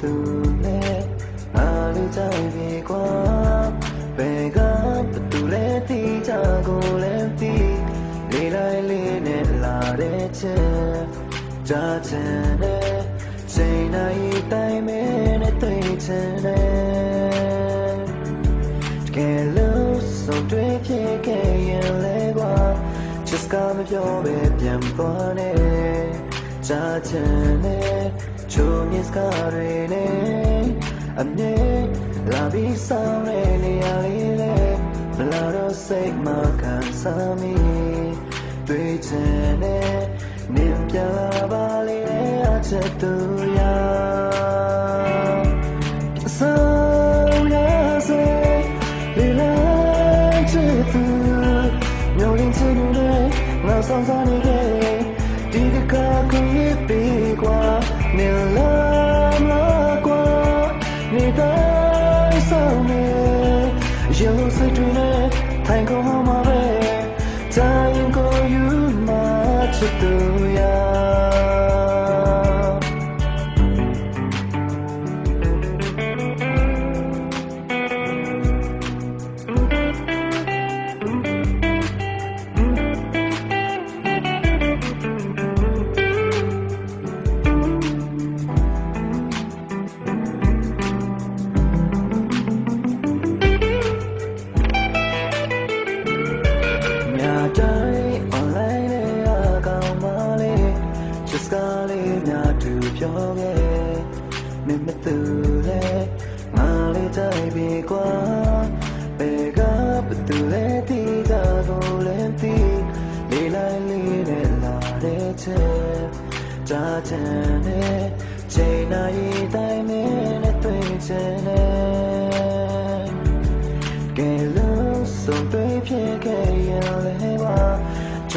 သူလဲအားလေးကြိုက်ပြီကွာဘယ်ကဘသူလဲတီးကြကိုလဲတီးလေးလိုက်လေးနဲ့လာတဲ့ချက်ကြားချင်တဲ့ချိန်တိုင်းတိုင်းမဲနဲ့တွေ့ချင်တဲ့တကယ်လို့ဆုံးတွေ့ဖြစ်ခဲ့ရင်လဲကွာ just ကမပြောပဲပြန်သွားနေကြားချင်တဲ့ ချိုးမြစ်ကားတွေနဲ့အမြဲလာပြီးဆောင်နေနေရလေးလေမလာတော့စိတ်မခံစားမိတွေ့ချင်တဲ့နင်ပြလာပါလေအချက်တူရဆောင်ရစေလေလာချစ်သူမျိုးရင်းချစ်နေတယ်ငါဆောင်စားနေခဲ့ဒီတခါကိုရပြီก 有谁追来？太空好吗？ တိုင်း online နဲ့အကောင်မလေး just ကလေးများသူပြောခဲ့မင်းမသူလဲငါလေးတိုင်းပြီကွာဘယ်ကဘသူလဲတီးတာကိုလည်းတီးလေးလိုက်လေးနဲ့လာတဲ့ချက်ကြားချင်တဲ့ချိန်နိုင်တိုင်းမင်းနဲ့တွေ့ချင်တဲ့ကဲလို့ဆုံးတွေ့ဖြစ်ခဲ့ရင်လည်းပါ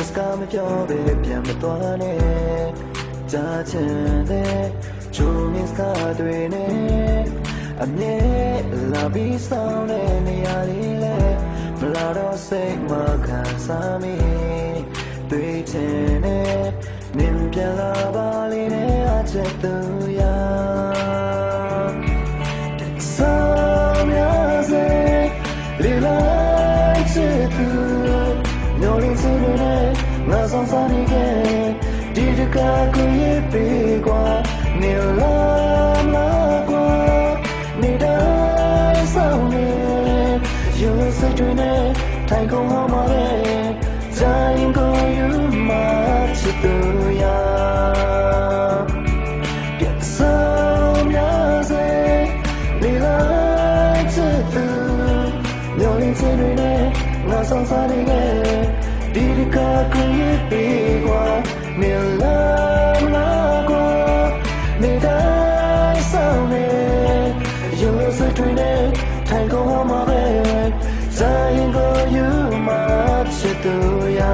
just ကမပြောပဲပြန်မသွားနဲ့ကြားချင်တဲ့ချိုးမစ်ကားတွေနဲ့အမြဲလာပြီးဆောင်တဲ့နေရာလေးလဲမလာတော့စိတ်မခံစားမိတွေ့ချင်တဲ့နင်ပြန်လာပါလိမ့်နဲ့အချက်သူရဆောင်ရစေလေလိုက်ချစ်သူညော်လင်းစရတဲ့ ငါဆောင်စားနေခဲ့ဒီတကားကိုရပြီกว่าနေလာမလားกว่าနေတိုင်းဆောင်နေယူစိတ်တွေနဲ့ထိုင်ကုန်ဟောမှာပဲဇာရင်ကိုယူမှာချစ်သူရ Get some music လေးလိုက်ချစ်သူမျောလင်းစင်တွေနဲ့ငါဆောင်စားနေခဲ့ Dedika kriyepegwa Nila magwa Medai saune Yellow satwinet Tango homaret Zayin go you matsutuya